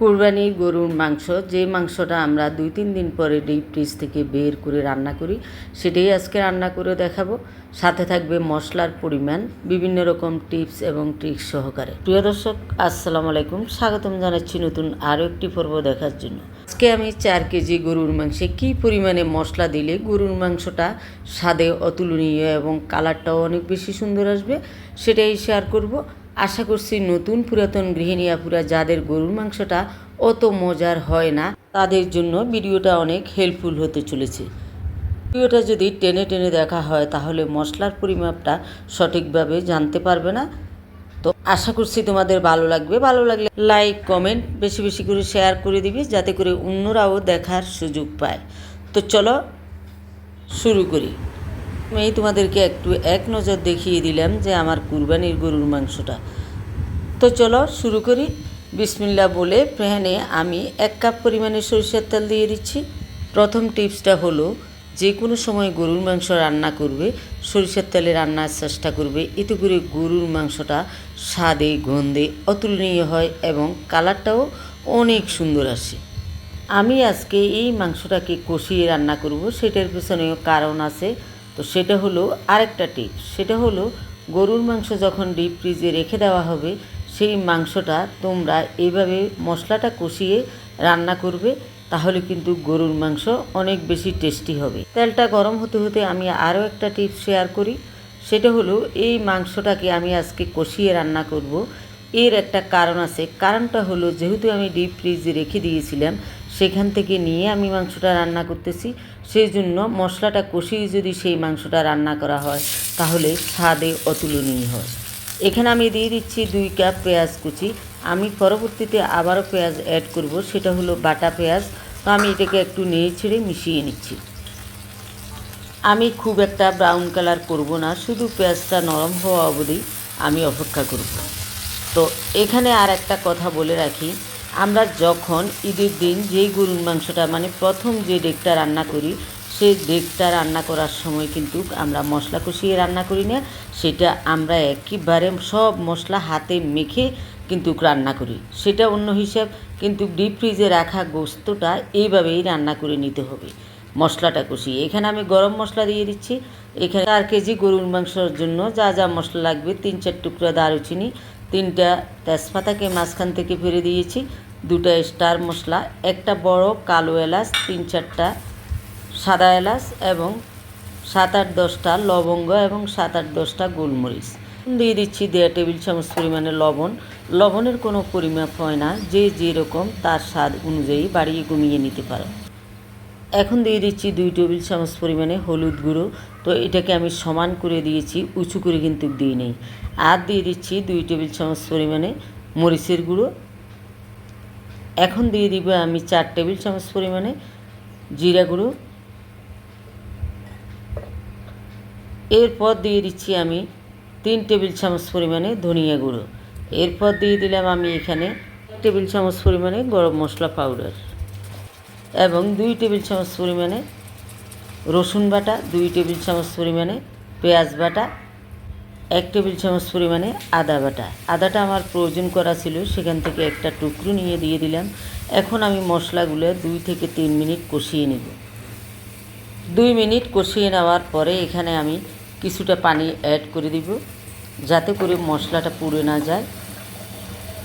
কোরবানির গরুর মাংস, যে মাংসটা আমরা দুই তিন দিন পরে ডিপ ফ্রিজ থেকে বের করে রান্না করি, সেটাই আজকে রান্না করে দেখাবো। সাথে থাকবে মশলার পরিমাণ, বিভিন্ন রকম টিপস এবং ট্রিক্স সহকারে। প্রিয় দর্শক, আসসালামু আলাইকুম। স্বাগতম জানাচ্ছি নতুন আরও একটি পর্ব দেখার জন্য। আজকে আমি চার কেজি গরুর মাংসে কী পরিমাণে মশলা দিলে গরুর মাংসটা স্বাদে অতুলনীয় এবং কালারটাও অনেক বেশি সুন্দর আসবে, সেটাই শেয়ার করব। আশা করছি নতুন পুরাতন গৃহিণী আপুরা যাদের গরুর মাংসটা অত মজার হয় না, তাদের জন্য ভিডিওটা অনেক হেল্পফুল হতে চলেছে। ভিডিওটা যদি টেনে টেনে দেখা হয়, তাহলে মশলার পরিমাপটা সঠিকভাবে জানতে পারবে না। তো আশা করছি তোমাদের ভালো লাগবে। ভালো লাগলে লাইক কমেন্ট বেশি বেশি করে শেয়ার করে দিবি, যাতে করে অন্যরাও দেখার সুযোগ পায়। তো চলো শুরু করি। আমি তোমাদেরকে একটু এক নজর দেখিয়ে দিলাম যে আমার কুরবানির গরুর মাংসটা। তো চলো শুরু করি। বিসমিল্লা বলে প্যানে আমি এক কাপ পরিমাণে সরিষার তেল দিয়ে দিচ্ছি। প্রথম টিপসটা হলো, যে কোনো সময় গরুর মাংস রান্না করবে, সরিষার তেলে রান্নার চেষ্টা করবে, এতে করে গরুর মাংসটা স্বাদে, গন্ধে অতুলনীয় হয় এবং কালারটাও অনেক সুন্দর আসে। আমি আজকে এই মাংসটাকে কষিয়ে রান্না করব, সেটার পেছনেও কারণ আছে। তো সেটা হলো আরেকটা টিপস সেটা হলো গরুর মাংস যখন ডিপ ফ্রিজে রেখে দেওয়া হবে, সেই মাংসটা তোমরা এইভাবে মশলাটা কষিয়ে রান্না করবে, তাহলে কিন্তু গরুর মাংস অনেক বেশি টেস্টি হবে। তেলটা গরম হতে হতে আমি আরও একটা টিপস শেয়ার করি। সেটা হলো এই মাংসটাকে আমি আজকে কষিয়ে রান্না করব। এর একটা কারণ আছে। কারণটা হলো যেহেতু আমি ডিপ ফ্রিজে রেখে দিয়েছিলাম সেখান থেকে নিয়ে আমি মাংসটা রান্না করতেছি। সেই জন্য মশলাটা কষিয়ে যদি সেই মাংসটা রান্না করা হয়, তাহলে স্বাদে অতুলনীয় হয়। এখানে আমি দিয়ে দিচ্ছি দুই কাপ পেঁয়াজ কুচি। আমি পরবর্তীতে আবারও পেঁয়াজ অ্যাড করব, সেটা হলো বাটা পেঁয়াজ। তো আমি এটাকে একটু নেড়ে ছেড়ে মিশিয়ে নিচ্ছি। আমি খুব একটা ব্রাউন কালার করব না, শুধু পেঁয়াজটা নরম হওয়া অবধি আমি অপেক্ষা করব। তো এখানে আর একটা কথা বলে রাখি আমরা যখন ঈদের দিন যেই গরুর মাংসটা মানে প্রথম যে ডেকটা রান্না করি, সেই ডেকটা রান্না করার সময় কিন্তু আমরা মশলা কষিয়ে রান্না করি না। সেটা আমরা একেবারে সব মশলা হাতে মেখে কিন্তু রান্না করি। সেটা অন্য হিসাব, কিন্তু ডিপ ফ্রিজে রাখা গোস্তটা এইভাবেই রান্না করে নিতে হবে, মশলাটা কষিয়ে। এখানে আমি গরম মশলা দিয়ে দিচ্ছি। এখানে চার কেজি গরুর মাংসর জন্য যা যা মশলা লাগবে, তিন চার টুকরা দারুচিনি, তিনটা তেজপাতাকে মাঝখান থেকে ফেলে দিয়েছি। দুটা স্টার মশলা, একটা বড় কালো এলাচ, তিন চারটা সাদা এলাচ এবং সাত আট দশটা লবঙ্গ এবং সাত আট দশটা গোলমরিচ। দিয়ে দিচ্ছি দেড় টেবিল চামচ পরিমাণে লবণ। লবণের কোনো পরিমাপ হয় না, যে যেরকম তার স্বাদ অনুযায়ী বাড়িয়ে কমিয়ে নিতে পারো। এখন দিয়ে দিচ্ছি দুই টেবিল চামচ পরিমাণে হলুদ গুঁড়ো। তো এটাকে আমি সমান করে দিয়েছি, উঁচু করে কিন্তু দিই নেই আর দিয়ে দিচ্ছি দুই টেবিল চামচ পরিমাণে মরিচের গুঁড়ো। এখন দিয়ে দিব আমি চার টেবিল চামচ পরিমাণে জিরা গুঁড়ো। এরপর দিয়ে দিচ্ছি আমি তিন টেবিল চামচ পরিমাণে ধনিয়া গুঁড়ো। এরপর দিয়ে দিলাম আমি এখানে টেবিল চামচ পরিমাণে গরম মশলা পাউডার এবং দুই টেবিল চামচ পরিমাণে রসুন বাটা, দুই টেবিল চামচ পরিমাণে পেঁয়াজ বাটা এক টেবিল চামচ পরিমাণে আদা বাটা। আদাটা আমার প্রয়োজন করা ছিল, সেখান থেকে একটা টুকরো নিয়ে দিয়ে দিলাম। এখন আমি মশলাগুলো দুই থেকে তিন মিনিট কষিয়ে নেব। দুই মিনিট কষিয়ে নেওয়ার পরে এখানে আমি কিছুটা পানি অ্যাড করে দিব, যাতে করে মশলাটা পুড়ে না যায়।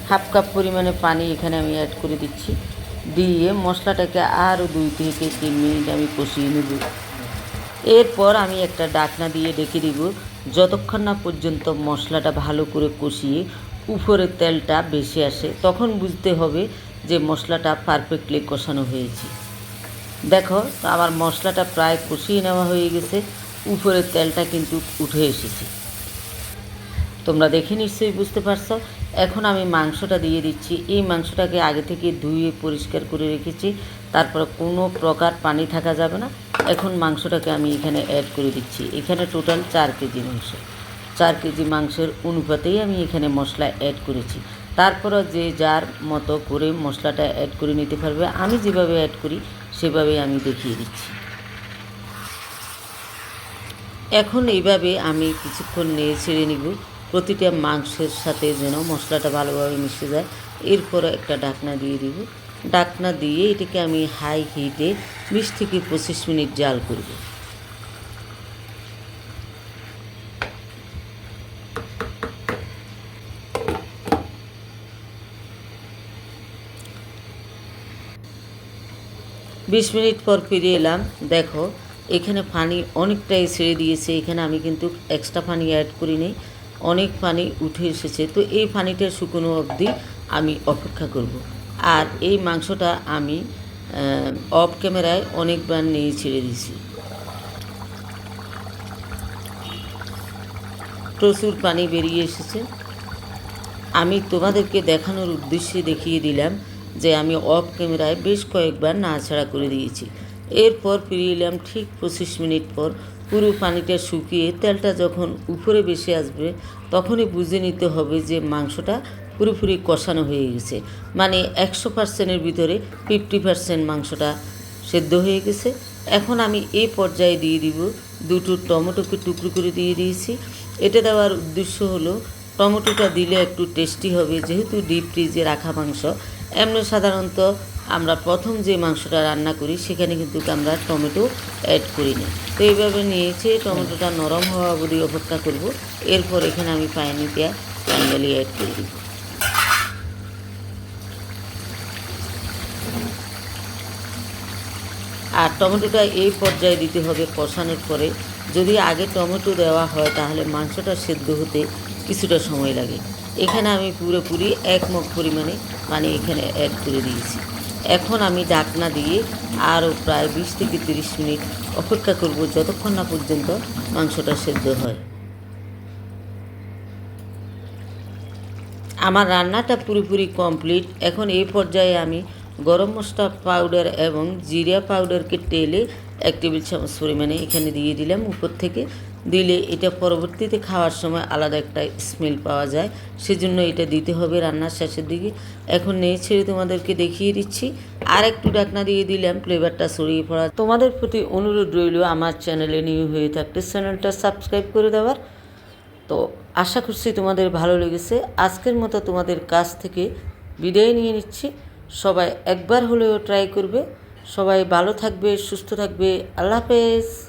হাফ কাপ পরিমাণে পানি এখানে আমি অ্যাড করে দিচ্ছি। দিয়ে মশলাটাকে আরও দুই থেকে তিন মিনিট আমি কষিয়ে নেব। এরপর আমি একটা ডাকনা দিয়ে ডেকে দিব। যতক্ষণ না পর্যন্ত মশলাটা ভালো করে কষিয়ে উপরের তেলটা বেশি আসে, তখন বুঝতে হবে যে মশলাটা পারফেক্টলি কষানো হয়েছে। দেখো আমার মশলাটা প্রায় কষিয়ে নেওয়া হয়ে গেছে উপরের তেলটা কিন্তু উঠে এসেছে। তোমরা দেখে নিশ্চয়ই বুঝতে পারছ, এখন আমি মাংসটা দিয়ে দিচ্ছি। এই মাংসটাকে আগে থেকে ধুয়ে পরিষ্কার করে রেখেছি, তারপরে কোনো প্রকার পানি থাকা যাবে না। এখন মাংসটাকে আমি এখানে অ্যাড করে দিচ্ছি। এখানে টোটাল চার কেজি মাংস। চার কেজি মাংসের অনুপাতেই আমি এখানে মশলা অ্যাড করেছি। তারপরে যে যার মতো করে মশলাটা অ্যাড করে নিতে পারবে, আমি যেভাবে অ্যাড করি সেভাবে আমি দেখিয়ে দিচ্ছি। এখন এইভাবে আমি কিছুক্ষণ নিয়ে ছেড়ে নিব। প্রতিটা মাংসের সাথে যেন মশলাটা ভালোভাবে মিশে যায়। এরপর একটা ঢাকনা দিয়ে দিব। ডাকনা দিয়ে এটাকে আমি হাই হিটে বিশ থেকে পঁচিশ মিনিট জাল করব। বিশ মিনিট পর ফিরে এলাম। দেখো, এখানে পানি অনেকটাই ছেড়ে দিয়েছে। এখানে আমি কিন্তু এক্সট্রা পানি অ্যাড করি নি অনেক পানি উঠে এসেছে। তো এই পানিটা শুকনো অবধি আমি অপেক্ষা করব। আর এই মাংসটা আমি অফ ক্যামেরায় অনেকবার নিয়ে ছেড়ে দিয়েছি। প্রচুর পানি বেরিয়ে এসেছে। আমি তোমাদেরকে দেখানোর উদ্দেশ্যে দেখিয়ে দিলাম যে আমি অফ ক্যামেরায় বেশ কয়েকবার নাড়াচাড়া করে দিয়েছি। এরপর ফিরিয়ে এলাম ঠিক পঁচিশ মিনিট পর। পুরো পানিটা শুকিয়ে তেলটা যখন উপরে বেশি আসবে, তখনই বুঝে নিতে হবে যে মাংসটা পুরোপুরি কষানো হয়ে গেছে। মানে একশো পার্সেন্টের ভিতরে ফিফটি পার্সেন্ট মাংসটা সেদ্ধ হয়ে গেছে। এখন আমি এই পর্যায়ে দিয়ে দিব দুটো টমেটোকে টুকরো করে দিয়ে দিয়েছি। এটা দেওয়ার উদ্দেশ্য হলো, টমেটোটা দিলে একটু টেস্টি হবে, যেহেতু ডিপ ফ্রিজে রাখা মাংস। এমনি সাধারণত আমরা প্রথম যে মাংসটা রান্না করি, সেখানে কিন্তু আমরা টমেটো অ্যাড করি না। তো এইভাবে নিয়েছি, টমেটোটা নরম হওয়া অবধি অপেক্ষা করব। এরপর এখানে আমি পানিটা ফাইনালি অ্যাড করে দিব। আর টমেটোটা এই পর্যায়ে দিতে হবে কষানোর পরে। যদি আগে টমেটো দেওয়া হয়, তাহলে মাংসটা সেদ্ধ হতে কিছুটা সময় লাগে। এখানে আমি পুরোপুরি এক মগ পরিমাণে মানে এখানে অ্যাড করে দিয়েছি। এখন আমি ডাকনা দিয়ে আরও প্রায় বিশ থেকে তিরিশ মিনিট অপেক্ষা করব যতক্ষণ না পর্যন্ত মাংসটা সেদ্ধ হয়। আমার রান্নাটা পুরোপুরি কমপ্লিট এখন এই পর্যায়ে আমি গরম মশলা পাউডার এবং জিরা পাউডারকে টেলে এক টেবিল চামচ পরিমাণে এখানে দিয়ে দিলাম উপর থেকে। দিলে এটা পরবর্তীতে খাওয়ার সময় আলাদা একটা স্মেল পাওয়া যায়। সেজন্য এটা দিতে হবে রান্নার শেষের দিকে। এখন নেই ছেড়ে তোমাদেরকে দেখিয়ে দিচ্ছি। আর একটু ডাকনা দিয়ে দিলাম ফ্লেভারটা ছড়িয়ে পড়া। তোমাদের প্রতি অনুরোধ রইল আমার চ্যানেলে নিউ হয়ে থাকতে চ্যানেলটা সাবস্ক্রাইব করে দেওয়ার। তো আশা করছি তোমাদের ভালো লেগেছে। আজকের মতো তোমাদের কাছ থেকে বিদায় নিয়ে নিচ্ছি। সবাই একবার হলেও ট্রাই করবে। সবাই ভালো থাকবে সুস্থ থাকবে। আল্লাহ হাফেজ।